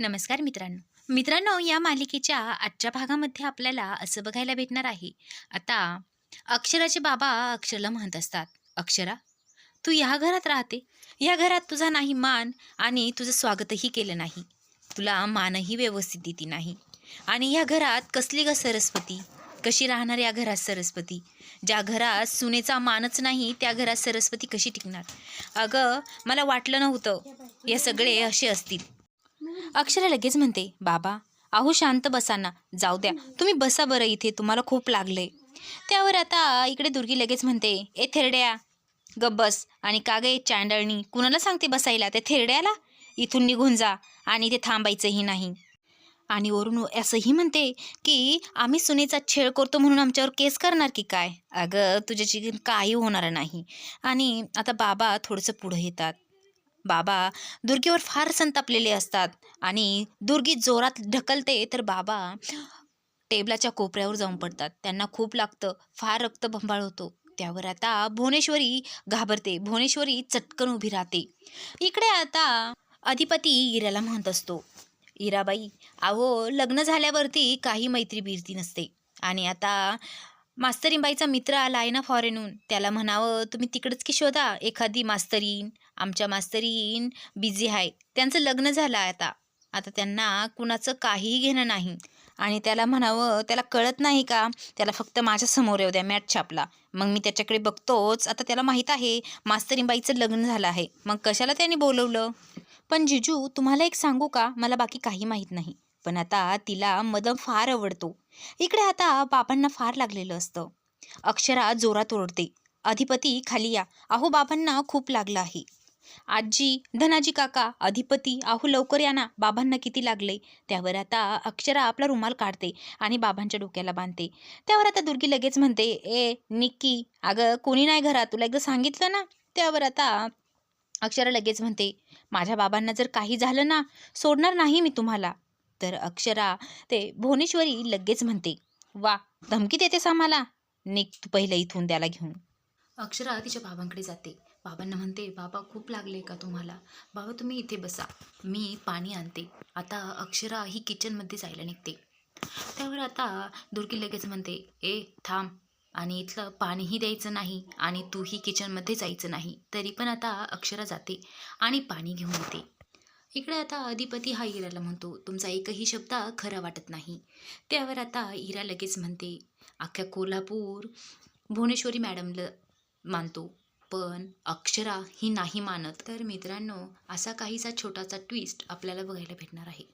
नमस्कार मित्रांनो. मित्रांनो या मालिकेच्या आजच्या भागामध्ये आपल्याला असं बघायला भेटणार आहे. आता अक्षराचे बाबा अक्षरला म्हणत असतात. अक्षरा तू या घरात राहते? या घरात तुझा नाही मान आणि तुझं स्वागतही केलं नाही. तुला मानही व्यवस्थित देती नाही. आणि या घरात कसली ग सरस्वती? कशी राहणार या घरात सरस्वती? ज्या घरात सुनेचा मानच नाही त्या घरात सरस्वती कशी टिकणार? अगं मला वाटलं नव्हतं. हे सगळे असे असतील. अक्षरा लगेच म्हणते बाबा अहो शांत बसा ना जाऊ द्या. तुम्ही बसा बरं इथे. तुम्हाला खूप लागले त्यावर आता इकडे दुर्गी लगेच म्हणते ए थेरड्या. गब्बस आणि का गे चांडळणी कुणाला सांगते बसायला? त्या थेरड्याला? इथून निघून जा. आणि ते थांबायचंही नाही. आणि वरून असंही म्हणते की आम्ही सुनेचा छेळ करतो म्हणून आमच्यावर केस करणार की काय? अगं तुझ्याची काही होणार नाही. आणि आता बाबा थोडंसं पुढं येतात. बाबा दुर्गेवर फार संतापलेले असतात आणि दुर्गी जोरात ढकलते तर बाबा टेबलाच्या कोपऱ्यावर जाऊन पडतात. त्यांना खूप लागतं. फार रक्तबंबाळ होतो. त्यावर आता भुवनेश्वरी घाबरते. भुवनेश्वरी चटकन उभी राहते. इकडे आता अधिपती इराला म्हणत असतो इराबाई अहो लग्न झाल्यावरती काही मैत्री बिरती नसते. आणि आता मास्तरींबाईचा मित्र आला आहे ना फॉरेनहून. त्याला म्हणावं तुम्ही तिकडंच की शोधा एखादी मास्तरीन आमच्या मास्तरीन बिझी आहे त्यांचं लग्न झालं आहे आता. आता त्यांना कुणाचं काहीही घेणं नाही. आणि त्याला म्हणावं त्याला कळत नाही का? त्याला फक्त माझ्यासमोर येऊ द्या मॅट छापला मग मी त्याच्याकडे बघतोच. आता त्याला माहीत आहे मास्तरींबाईचं लग्न झालं आहे. मग कशाला त्याने बोलवलं? पण जिजू तुम्हाला एक सांगू का? मला बाकी काही माहीत नाही. पण आता तिला मदम फार आवडतो. इकडे आता बाबांना फार लागलेलं असतं. अक्षरा जोरात ओरडते. अधिपती खाली या. अहो बाबांना खूप लागलं आहे. आजी धनाजी काका अधिपती अहो लवकर या ना. बाबांना किती लागले? त्यावर आता अक्षरा आपला रुमाल काढते आणि बाबांच्या डोक्याला बांधते. त्यावर आता दुर्गी लगेच म्हणते ए निक्की अगं कोणी नाही घरात. तुला एकदा सांगितलं ना? त्यावर आता अक्षरा लगेच म्हणते माझ्या बाबांना जर काही झालं ना सोडणार नाही मी तुम्हाला. तर अक्षरा ते भुवनेश्वरी लगेच म्हणते वा धमकी देतेस आम्हाला? निघ तू पहिलं इथून त्याला घेऊन. अक्षरा तिच्या बाबांकडे जाते. बाबांना म्हणते बाबा खूप लागले का तुम्हाला? बाबा तुम्ही इथे बसा. मी पाणी आणते. आता अक्षरा ही किचनमध्ये जायला निघते. त्यावर आता दुर्गी लगेच म्हणते ए थांब. आणि इथलं पाणीही द्यायचं नाही आणि तूही किचनमध्ये जायचं नाही. तरी पण आता अक्षरा जाते आणि पाणी घेऊन येते. इकडे आता अधिपती हा इराला म्हणतो तुमचा एकही शब्द खरा वाटत नाही. त्यावर आता हिरा लगेच म्हणते अख्ख्या कोल्हापूर भुवनेश्वरी मॅडमला मानतो. पण अक्षरा ही नाही मानत. तर मित्रांनो असा काहीसा छोटासा ट्विस्ट आपल्याला बघायला भेटणार आहे.